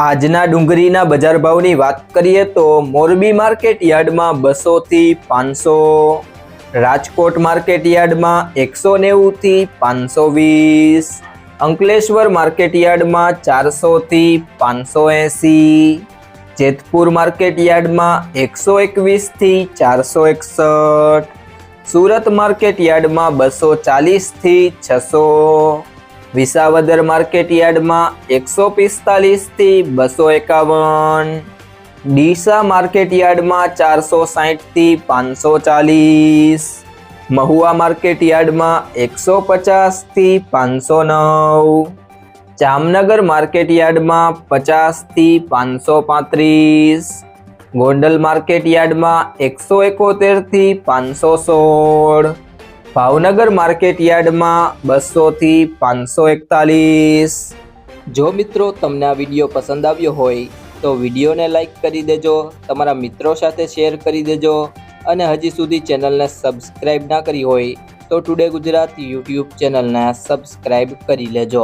આજના ડુંગળીના બજાર ભાવની વાત કરીએ તો મોરબી માર્કેટ યાર્ડમાં બસોથી પાંચસો, રાજકોટ માર્કેટ યાર્ડમાં એકસો નેવુંથી પાંચસો વીસ, અંકલેશ્વર માર્કેટ યાર્ડમાં ચારસોથી પાંચસો એંસી, જેતપુર માર્કેટ યાર્ડમાં એકસો એકવીસથી ચારસો એકસઠ, સુરત માર્કેટ યાર્ડમાં બસો ચાલીસથી છસો વિસાવદર માર્કેટ યાર્ડમાં એકસો પિસ્તાલીસથી બસો એકાવન. ડીસા માર્કેટ યાર્ડમાં ચારસો સાહીઠથી પાંચસો ચાલીસ. મહુવા માર્કેટ યાર્ડમાં એકસો પચાસથી પાંચસો નવ. જામનગર માર્કેટ યાર્ડમાં પચાસથી પાંચસો પાંત્રીસ. ગોંડલ માર્કેટ યાર્ડમાં એકસો એકોતેરથી પાંચસો સોળ. ભાવનગર માર્કેટ યાર્ડમાં બસોથી પાંચસો એકતાલીસ. જો મિત્રો તમને આ વીડિયો પસંદ આવ્યો હોય, તો વિડીયોને લાઈક કરી દેજો, તમારા મિત્રો સાથે શેર કરી દેજો, અને હજી સુધી ચેનલને સબસ્ક્રાઈબ ના કરી હોય, તો ટુડે ગુજરાત યુટ્યુબ ચેનલને સબસ્ક્રાઈબ કરી લેજો.